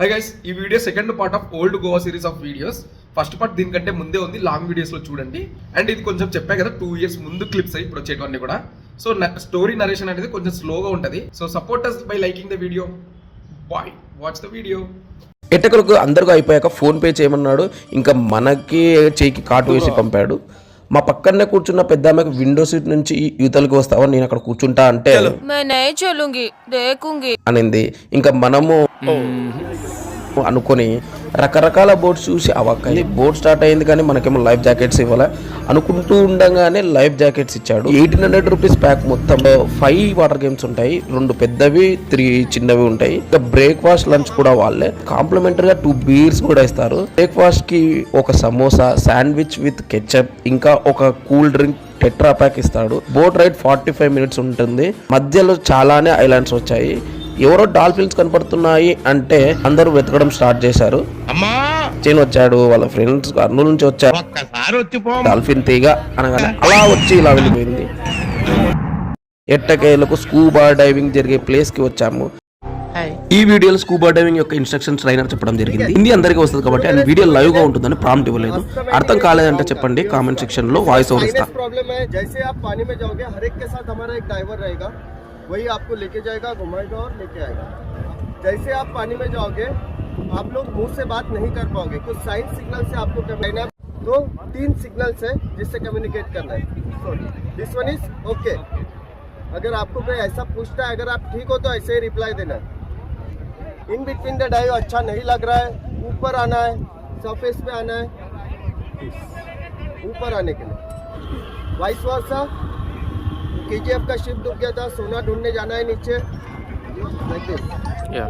High guys ఈ video second part of old Goa series of videos first part దీనికంటే ముందే ఉంది long వీడియోస్లో చూడండి. అండ్ ఇది కొంచెం చెప్పా కదా టూ ఇయర్స్ ముందు క్లిప్స్ అయ్యి ఇప్పుడు వచ్చేటివన్నీ కూడా. సో స్టోరీ నరేషన్ అనేది కొంచెం స్లోగా ఉంటది. So support us by liking the video bye watch the video ఎట్టకలకు అందరికీ అయిపోయాక ఫోన్ పే చేయమన్నాడు. ఇంకా మనకి చేయికి కాటు వేసి పంపాడు. మా పక్కనే కూర్చున్న పెద్ద ఆమెకు విండో సీట్ నుంచి యువతలకు వస్తావా? నేను అక్కడ కూర్చుంటా అంటే అనింది. ఇంకా మనము అనుకొని రకరకాల బోట్స్ చూసి అవకాలి బోట్ స్టార్ట్ అయింది కానీ మనకేమో లైఫ్ జాకెట్స్ ఇవ్వాలి. అనుకుంటూ ఉండగానే లైఫ్ జాకెట్స్ ఇచ్చాడు. ఎయిటీన్ హండ్రెడ్ రూపీస్ ప్యాక్ మొత్తం ఫైవ్ వాటర్ గేమ్స్ ఉంటాయి. రెండు పెద్దవి త్రీ చిన్నవి ఉంటాయి. ఇంకా బ్రేక్ఫాస్ట్ లంచ్ కూడా వాళ్ళే. కాంప్లిమెంటరీగా టూ బీర్స్ కూడా ఇస్తారు. బ్రేక్ఫాస్ట్కి ఒక సమోసా శాండ్విచ్ విత్ కెచప్ ఇంకా ఒక కూల్ డ్రింక్ టెట్రా ప్యాక్ ఇస్తాడు. Boat ride forty five minutes ఉంటుంది. మధ్యలో చాలానే ఐలాండ్స్ వచ్చాయి. ఎవరో డాల్ఫిన్స్ కనపడుతున్నాయి అంటే అందరూ వెతకడం స్టార్ట్ చేశారు. చైన్ వచ్చాడు వాళ్ళ ఫ్రెండ్స్ కర్నూలు నుంచి వచ్చారు డాల్ఫిన్ తీగ అనగానే అలా వచ్చి ఇలా వెళ్ళిపోయింది ఎట్టకేలకు స్కూబా డైవింగ్ జరిగే ప్లేస్ కి వచ్చాము ఈ వీడియోలో స్కూబా డైవింగ్ యొక్క ఇన్స్ట్రక్షన్స్ ట్రైనర్ చెప్పడం జరిగింది హిందీ అందరికీ వస్తుంది కాబట్టి అండ్ వీడియో లైవ్ గా ఉంటుందని ప్రాంప్ట్ ఇవ్వలేదు అర్థం కాలేదంటే చెప్పండి కామెంట్ సెక్షన్ లో వాయిస్ ఓవర్ ఇస్తా प्रॉब्लम है जैसे आप पानी में जाओगे हर एक के साथ हमारा एक ड्राइवर रहेगा वही आपको लेके जाएगा घुमाएगा और लेके आएगा जैसे आप पानी में जाओगे आप लोग मुँह से बात नहीं कर पाओगे। कुछ साइन सिग्नल से आपको करना है तो तीन सिग्नल्स है जिससे कम्युनिकेट करना है। दिस वन इज़ ओके अगर आपको कोई ऐसा पूछता है, अगर आप ठीक हो तो ऐसे ही रिप्लाई देना। है इन बिटवीन द डाइव अच्छा नहीं लग रहा है। ऊपर आना है। सरफेस पे आना है। ऊपर आने के लिए। वाइस वर्सा केजीएफ का शिप डूब गया था। सोना ढूँढने जाना है नीचे।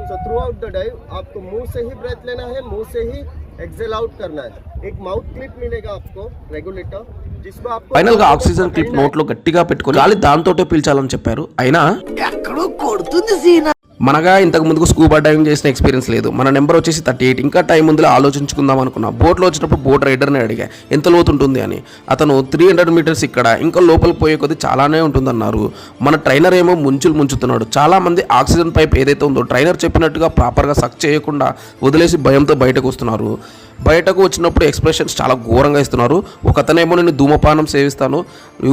so throughout the dive आपको मुंह से ही ब्रेथ लेना है मुंह से ही एक्सेल आउट करना है एक माउथ क्लिप मिलेगा आपको रेगुलेटर जिसको आपको ఫైనల్ గా ఆక్సిజన్ క్లిప్ నోట్ లో గట్టిగా పెట్టుకొని గాలి దాంతోటే పీల్చాలని చెప్పారు అయినా మనగా ఇంతకు ముందుకు స్కూబా డైవింగ్ చేసిన ఎక్స్పీరియన్స్ లేదు. మన నెంబర్ వచ్చేసి థర్టీ ఎయిట్ ఇంకా టైం ముందులో ఆలోచించుకుందాం అనుకున్నా. బోట్లో వచ్చినప్పుడు బోట్ రైడర్ని అడిగా ఎంత లోతు ఉంటుంది? అని. అతను త్రీ హండ్రెడ్ మీటర్స్ ఇక్కడ ఇంకా లోపల పోయే కొద్ది చాలానే ఉంటుందన్నారు. మన ట్రైనర్ ఏమో ముంచులు ముంచుతున్నాడు. చాలా మంది ఆక్సిజన్ పైప్ ఏదైతే ఉందో ట్రైనర్ చెప్పినట్టుగా ప్రాపర్గా సక్ చేయకుండా వదిలేసి భయంతో బయటకు వస్తున్నారు. బయటకు వచ్చినప్పుడు ఎక్స్ప్రెషన్స్ చాలా ఘోరంగా ఇస్తున్నారు. ఒకతనేమో నేను ధూమపానం సేవిస్తాను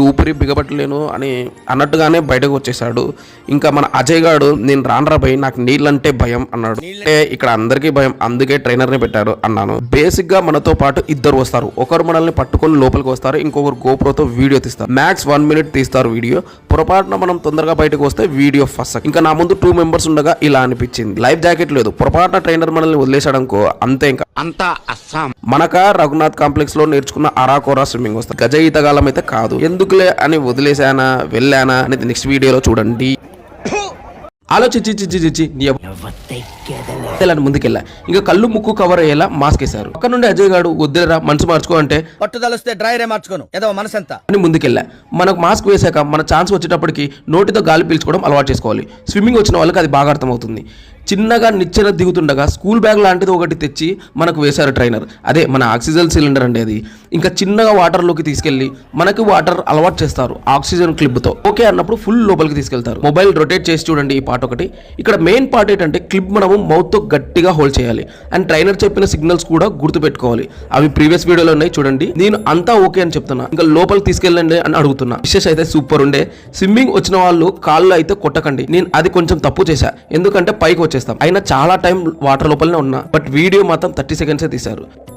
ఊపిరి బిగబట్టలేను అని అన్నట్టుగానే బయటకు వచ్చేసాడు ఇంకా మన అజయ్ గాడు నేను రానరా భయ్ నాకు నీళ్ళంటే భయం అన్నాడు. అంటే ఇక్కడ అందరికీ భయం అందుకే ట్రైనర్ని పెట్టారు అన్నాను. బేసిక్గా మనతో పాటు ఇద్దరు వస్తారు. ఒకరు మనల్ని పట్టుకొని లోపలికి వస్తారు ఇంకొకరు గోప్రోతో వీడియో తీస్తారు. మ్యాక్స్ వన్ మినిట్ తీస్తారు వీడియో. పొరపాటున మనం తొందరగా బయటకు వస్తే వీడియో ఫస్ట్ ఇంకా నా ముందు టూ మెంబర్స్ ఉండగా ఇలా అనిపించింది. లైఫ్ జాకెట్ లేదు. పొరపాటున ట్రైనర్ మనల్ని వదిలేసాడనుకో అంతే ఇంకా. మనక రఘునాథ్ కాంప్లెక్స్లో నేర్చుకున్న అరాకోరా స్విమ్మింగ్ వస్తుంది. గజ ఈతగాలం అయితే కాదు. ఎందుకులే అని వదిలేసానా వెళ్ళానా అనేది నెక్స్ట్ వీడియోలో చూడండి. ఆలోచించి చిచ్చి చిచ్చి నీ అబ్బ- ఇలా ముందుకెళ్ళా. ఇంకా కళ్ళు ముక్కు కవర్ అయ్యేలా మాస్క్ వేశారు. అక్కడ నుండి అజయ్ గాడు వద్దులేరా మనసు మార్చుకో అంటే పట్టుదలొస్తే డ్రైరే మార్చుకోను. ఏదో మనసంతా. అని ముందుకెళ్ళా. మనకు మాస్క్ వేసాక మన ఛాన్స్ వచ్చేటప్పటికి నోటితో గాలి పీల్చుకోవడం అలవాటు చేసుకోవాలి. స్విమ్మింగ్ వచ్చిన వాళ్ళకి అది బాగా అర్థమవుతుంది. చిన్నగా నిచ్చెన దిగుతుండగా స్కూల్ బ్యాగ్ లాంటిది ఒకటి తెచ్చి మనకు వేశారు ట్రైనర్. అదే మన ఆక్సిజన్ సిలిండర్ అండి అది. ఇంకా చిన్నగా వాటర్లోకి తీసుకెళ్ళి మనకి వాటర్ అలవాటు చేస్తారు ఆక్సిజన్ క్లిప్తో. ఓకే అన్నప్పుడు ఫుల్ లోపలికి తీసుకెళ్తారు. మొబైల్ రొటేట్ చేసి చూడండి ఈ పార్ట్ ఒకటి. ఇక్కడ మెయిన్ పార్ట్ ఏంటంటే క్లిప్ మనము మౌత్తో గట్టిగా హోల్డ్ చేయాలి. అండ్ ట్రైనర్ చెప్పిన సిగ్నల్స్ కూడా గుర్తుపెట్టుకోవాలి. అవి ప్రీవియస్ వీడియోలో ఉన్నాయి చూడండి. నేను అంతా ఓకే అని చెప్తున్నా. ఇంకా లోపలికి తీసుకెళ్ళండి అని అడుగుతున్నా. విశేష అయితే సూపర్ ఉండే. స్విమ్మింగ్ వచ్చిన వాళ్ళు కాళ్ళు అయితే కొట్టకండి. నేను అది కొంచెం తప్పు చేశా. ఎందుకంటే పైకి వచ్చేస్తాం. అయినా చాలా టైం వాటర్ లోపలనే ఉన్నా. బట్ వీడియో మాత్రం థర్టీ సెకండ్సే తీశారు.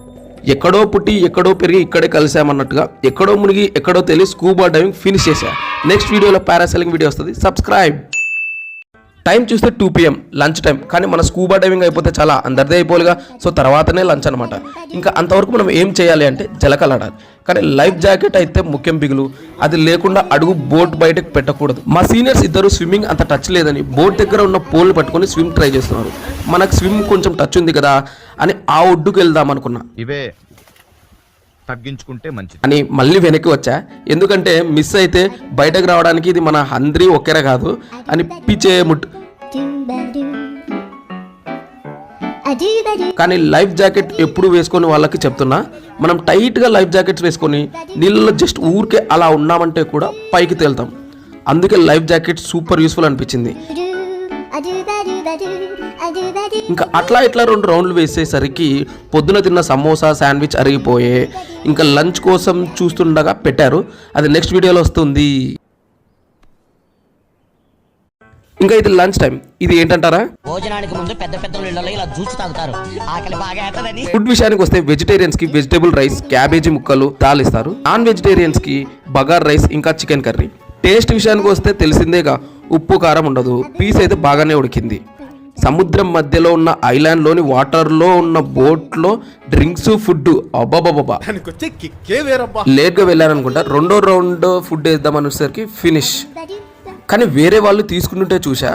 ఎక్కడో పుట్టి ఎక్కడో పెరిగి ఇక్కడే కలిసామన్నట్టుగా ఎక్కడో మునిగి ఎక్కడో తెలియ స్కూబా డైవింగ్ ఫినిష్ చేశా. నెక్స్ట్ వీడియోలో పారాసెలింగ్ వీడియో వస్తుంది. సబ్స్క్రైబ్ టైం చూస్తే టూ పిఎం లంచ్ టైం. కానీ మన స్కూబా డైవింగ్ అయిపోతే చాలా అందరిదే అయిపోలుగా సో తర్వాతనే లంచ్ అనమాట ఇంకా అంతవరకు మనం ఏం చేయాలి అంటే జలకలాడాలి కానీ లైఫ్ జాకెట్ అయితే ముఖ్యం బిగులు. అది లేకుండా అడుగు బోట్ బయటకు పెట్టకూడదు. మా సీనియర్స్ ఇద్దరు స్విమ్మింగ్ అంత టచ్ లేదని బోట్ దగ్గర ఉన్న పోల్ పట్టుకొని స్విమ్ ట్రై చేస్తున్నారు. మనకు స్విమ్ కొంచెం టచ్ ఉంది కదా అని ఆ ఒడ్డుకు వెళ్దాం అనుకున్నా. ఇవే తగ్గించుకుంటే మంచిది. అని మళ్ళీ వెనక్కి వచ్చా. ఎందుకంటే మిస్ అయితే బయటకు రావడానికి ఇది మన హంద్రి ఒకేరా కాదు అని పిచ్చే ముట్టు. కానీ లైఫ్ జాకెట్ ఎప్పుడు వేసుకొని వాళ్ళకి చెప్తున్నా మనం టైట్గా లైఫ్ జాకెట్స్ వేసుకొని నీళ్ళలో జస్ట్ ఊరికే అలా ఉన్నామంటే కూడా పైకి తేలుతాం. అందుకే లైఫ్ జాకెట్ సూపర్ యూస్ఫుల్ అనిపించింది. ఇంకా అట్లా ఇట్లా రెండు రౌండ్లు వేసేసరికి పొద్దున తిన్న సమోసా శాండ్విచ్ అరిగిపోయే ఇంకా లంచ్ కోసం చూస్తుండగా పెట్టారు. అది నెక్స్ట్ వీడియోలో వస్తుంది. ఇంకా ఇది లంచ్ టైం ఇది ఏంటంటారా? భోజనానికి ముందు పెద్ద పెద్ద నీళ్ళలో ఇలా జ్యూస్ తాగుతారు. ఆకలి బాగా అవుతుందని ఫుడ్ విషయానికి వస్తే వెజిటేరియన్స్కి వెజిటేబుల్ రైస్ క్యాబేజీ ముక్కలు దాల్ ఇస్తారు. నాన్ వెజిటేరియన్స్కి బగార్ రైస్ ఇంకా చికెన్ కర్రీ టేస్ట్ విషయానికి వస్తే తెలిసిందేగా ఉప్పు కారం ఉండదు. పీస్ అయితే బాగానే ఉడికింది. సముద్రం మధ్యలో ఉన్న ఐలాండ్లోని వాటర్లో ఉన్న బోట్లో డ్రింక్స్ ఫుడ్ అబ్బాబాబా లేట్గా వెళ్ళారనుకుంటా. రెండో రౌండ్ ఫుడ్ వేద్దాం అనేసరికి ఫినిష్ కానీ వేరే వాళ్ళు తీసుకుంటుంటే చూసా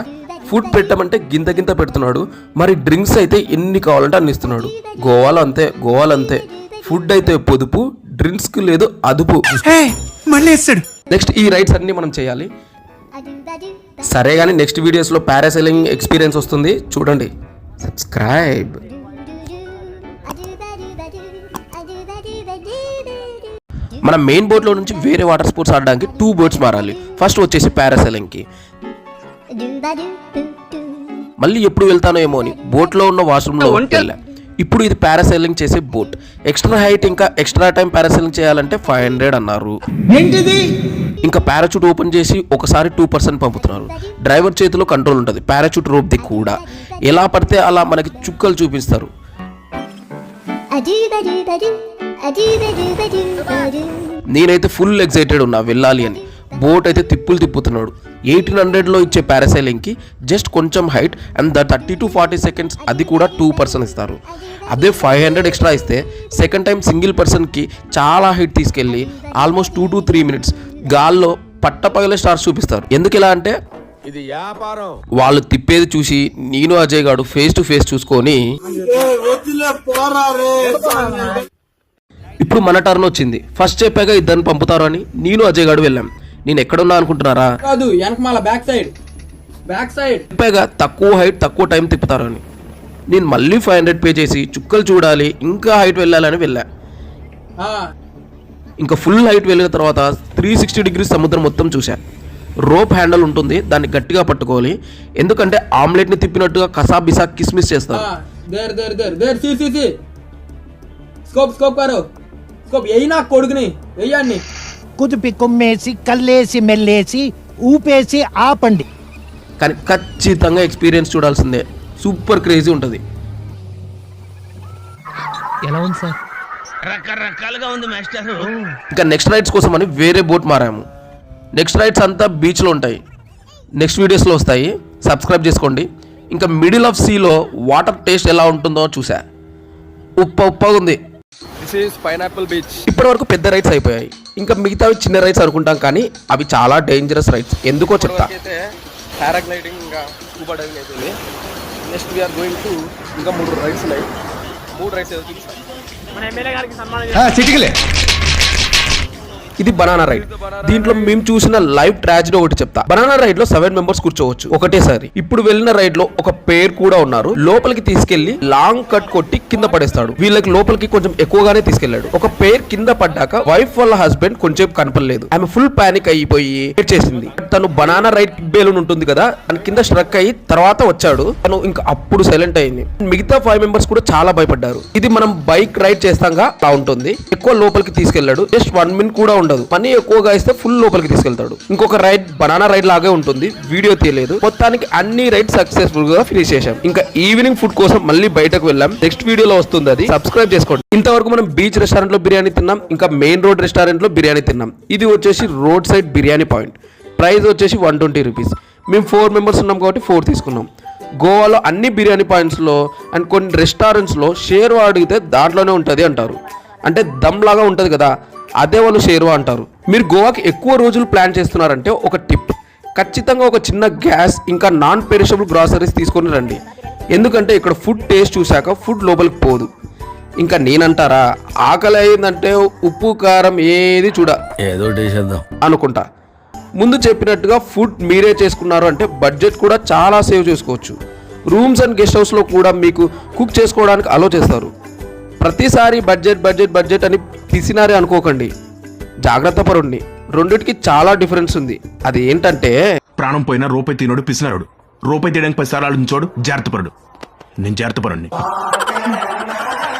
ఫుడ్ పెట్టమంటే గింత గింత పెడుతున్నాడు. మరి డ్రింక్స్ అయితే ఎన్ని కావాలంటే అన్ని ఇస్తున్నాడు. గోవాలో అంతే గోవాలో అంతే. ఫుడ్ అయితే పొదుపు డ్రింక్స్కి లేదు అదుపు. నెక్స్ట్ ఈ రైడ్స్ అన్ని మనం చేయాలి. సరే కానీ నెక్స్ట్ వీడియోస్లో పారాసైలింగ్ ఎక్స్పీరియన్స్ వస్తుంది. చూడండి. సబ్స్క్రైబ్ మన మెయిన్ బోట్లో నుంచి వేరే వాటర్ స్పోర్ట్స్ ఆడడానికి టూ బోట్స్ మారాలి. ఫస్ట్ వచ్చేసి పారాసైలింగ్కి మళ్ళీ ఎప్పుడు వెళ్తానో ఏమో అని బోట్లో ఉన్న వాష్రూమ్లో వెళ్ళా. ఇప్పుడు ఇది పారాసైలింగ్ చేసే బోట్ ఎక్స్ట్రా హైట్ ఇంకా ఎక్స్ట్రా టైం పారాసైలింగ్ చేయాలంటే ఫైవ్ హండ్రెడ్ అన్నారు. ఇంకా పారాచూట్ ఓపెన్ చేసి ఒకసారి టూ పర్సెంట్ పంపుతున్నారు. డ్రైవర్ చేతిలో కంట్రోల్ ఉంటుంది. పారాచూట్ రోప్ది కూడా. ఎలా పడితే అలా మనకి చుక్కలు చూపిస్తారు. నేనైతే ఫుల్ ఎక్సైటెడ్ ఉన్నా వెళ్ళాలి అని. బోట్ అయితే తిప్పులు తిప్పుతున్నాడు. ఎయిటీన్ హండ్రెడ్లో ఇచ్చే పారాసైలింగ్కి జస్ట్ కొంచెం height and the thirty to forty seconds అది కూడా టూ పర్సన్ ఇస్తారు. అదే ఫైవ్ హండ్రెడ్ ఎక్స్ట్రా ఇస్తే సెకండ్ టైం సింగిల్ పర్సన్కి చాలా హైట్ తీసుకెళ్ళి almost two to three minutes గాల్లో పట్టపగలే స్టార్స్ చూపిస్తారు. ఎందుకు ఇలా అంటే? ఇది వ్యాపారం. వాళ్ళు తిప్పేది చూసి నేను అజయ్ గాడు ఫేస్ టు ఫేస్ చూసుకొని ఇప్పుడు మన టర్న్ వచ్చింది. ఫస్ట్ చెప్పాక ఇద్దరిని పంపుతారు అని నేను అజయ్ గాడు వెళ్ళాం. నేను ఎక్కడున్నా అనుకుంటున్నారా? కాదు వెనకమాల బ్యాక్ సైడ్ బ్యాక్ సైడ్ చెప్పాక తక్కువ హైట్ తక్కువ టైం తిప్పుతారు అని. నేను మళ్ళీ ఫైవ్ హండ్రెడ్ పే చేసి చుక్కలు చూడాలి ఇంకా హైట్ వెళ్ళాలని వెళ్ళా. ఇంకా ఫుల్ హైట్ వెళ్ళిన తర్వాత త్రీ సిక్స్టీ డిగ్రీస్ సముద్రం మొత్తం చూసా రోప్ హ్యాండిల్ ఉంటుంది దాన్ని గట్టిగా పట్టుకోవాలి. ఎందుకంటే ఆమ్లెట్ని తిప్పినట్టుగా కసా బిసా కిస్మిస్ చేస్తారు. There there there there see see see scope scope నా కొడుకుని వెయ్యాన్ని కుదిపి కొమ్మేసి కల్లేసి మెల్లేసి ఊపేసి ఆపండి. కానీ ఖచ్చితంగా ఎక్స్పీరియన్స్ చూడాల్సిందే. సూపర్ క్రేజీ ఉంటుంది. ఎలా ఉంది సార్? రకరకాలుగా ఉంది మాస్టర్. ఇంకా నెక్స్ట్ రైడ్స్ కోసం అని వేరే బోట్ మారాము. నెక్స్ట్ రైడ్స్ అంతా బీచ్లో ఉంటాయి. నెక్స్ట్ వీడియోస్లో వస్తాయి. సబ్స్క్రైబ్ చేసుకోండి. ఇంకా మిడిల్ ఆఫ్ సీలో వాటర్ టేస్ట్ ఎలా ఉంటుందో చూసా. ఉప్ప ఉప్పగా ఉంది. ఈస్ పైనాపిల్ బీచ్ ఇప్పటి వరకు పెద్ద రైడ్స్ అయిపోయాయి. ఇంకా మిగతావి చిన్న రైడ్స్ అనుకుంటాం కానీ అవి చాలా డేంజరస్ రైడ్స్ ఎందుకో చెప్తా. అయితే పారాగ్లైడింగ్ ఇంకా స్కూబా డైవింగ్ అయిపోయింది నెక్స్ట్ వీఆర్ గోయింగ్ టు ఇంకా మూడు రైడ్స్ ఉన్నాయి. మూడు రైడ్స్ ఏదో చూపిస్తాను చిటికలే. ఇది బనానా రైడ్ దీంట్లో మేము చూసిన లైవ్ ట్రాజడీ ఒకటి చెప్తా. బనానా రైడ్లో సెవెన్ మెంబర్స్ కూర్చోవచ్చు ఒకటేసారి. ఇప్పుడు వెళ్ళిన రైడ్లో ఒక పేర్ కూడా ఉన్నారు. లోపలికి తీసుకెళ్ళి లాంగ్ కట్ కొట్టి కింద పడేస్తాడు. వీళ్ళకి లోపలికి కొంచెం ఎక్కువగానే తీసుకెళ్ళాడు ఒక పేర్ కింద పడ్డాక వైఫ్ వాళ్ళ హస్బెండ్ కొంచెం కనపడలేదు. ఆమె ఫుల్ పానిక్ అయిపోయి చేసింది. తను బనానా రైడ్ బేలూన్ ఉంటుంది కదా తన కింద స్ట్రక్ అయ్యి తర్వాత వచ్చాడు. తను ఇంకా అప్పుడు సైలెంట్ అయింది. మిగతా ఫైవ్ మెంబర్స్ కూడా చాలా భయపడ్డారు. ఇది మనం బైక్ రైడ్ చేస్తాంగా అలా ఉంటుంది ఎక్కువ లోపలికి తీసుకెళ్ళాడు జస్ట్ వన్ మినిట్ కూడా ఉండదు. పని ఎక్కువగా ఇస్తే ఫుల్ లోపలికి తీసుకెళ్తాడు. ఇంకొక రైడ్ బనానా రైడ్ లాగే ఉంటుంది. వీడియో తీయలేదు. మొత్తానికి అన్ని రైడ్ సక్సెస్ఫుల్గా ఫినిష్ చేశాం. ఇంకా ఈవినింగ్ ఫుడ్ కోసం మళ్ళీ బయటకు వెళ్ళాం. నెక్స్ట్ వీడియోలో వస్తుంది అది. సబ్స్క్రైబ్ చేసుకోండి. ఇంతవరకు మనం బీచ్ రెస్టారెంట్లో బిర్యానీ తిన్నాం. ఇంకా మెయిన్ రోడ్ రెస్టారెంట్లో బిర్యానీ తిన్నాం. ఇది వచ్చేసి road side biryani point price వచ్చేసి వన్ ట్వంటీ రూపీస్ మేము ఫోర్ మెంబర్స్ ఉన్నాం కాబట్టి ఫోర్ తీసుకున్నాం. గోవాలో అన్ని బిర్యానీ పాయింట్స్లో అండ్ కొన్ని రెస్టారెంట్స్లో షేర్వా అడిగితే దాంట్లోనే ఉంటుంది అంటారు. అంటే దమ్ లాగా ఉంటుంది కదా. అదే వాళ్ళు షేర్వా అంటారు. మీరు గోవాకి ఎక్కువ రోజులు ప్లాన్ చేస్తున్నారంటే ఒక టిప్. ఖచ్చితంగా ఒక చిన్న గ్యాస్ ఇంకా నాన్ పెరిషబుల్ గ్రాసరీస్ తీసుకొని రండి. ఎందుకంటే ఇక్కడ ఫుడ్ టేస్ట్ చూశాక ఫుడ్ లోపలికి పోదు. ఇంకా నేనంటారా? ఆకలి అయిందంటే ఉప్పు కారం ఏది చూడ. ఏదో చేద్దాం అనుకుంటా. ముందు చెప్పినట్టుగా ఫుడ్ మీరే చేసుకున్నారు అంటే బడ్జెట్ కూడా చాలా సేవ్ చేసుకోవచ్చు. రూమ్స్ అండ్ గెస్ట్ హౌస్లో కూడా మీకు కుక్ చేసుకోవడానికి అలో చేస్తారు. ప్రతిసారి బడ్జెట్ బడ్జెట్ బడ్జెట్ అని పిసినారే అనుకోకండి. జాగ్రత్త పరుణ్ణి. రెండిటికి చాలా డిఫరెన్స్ ఉంది. అది ఏంటంటే ప్రాణం పోయినా రూపాయి తినోడు పిసినారుడు రూపాయి తీయడానికి పది సార్లు ఆలోచించోడు జాగ్రత్త పరుడు. నేను జాగ్రత్త పరుణ్ణి.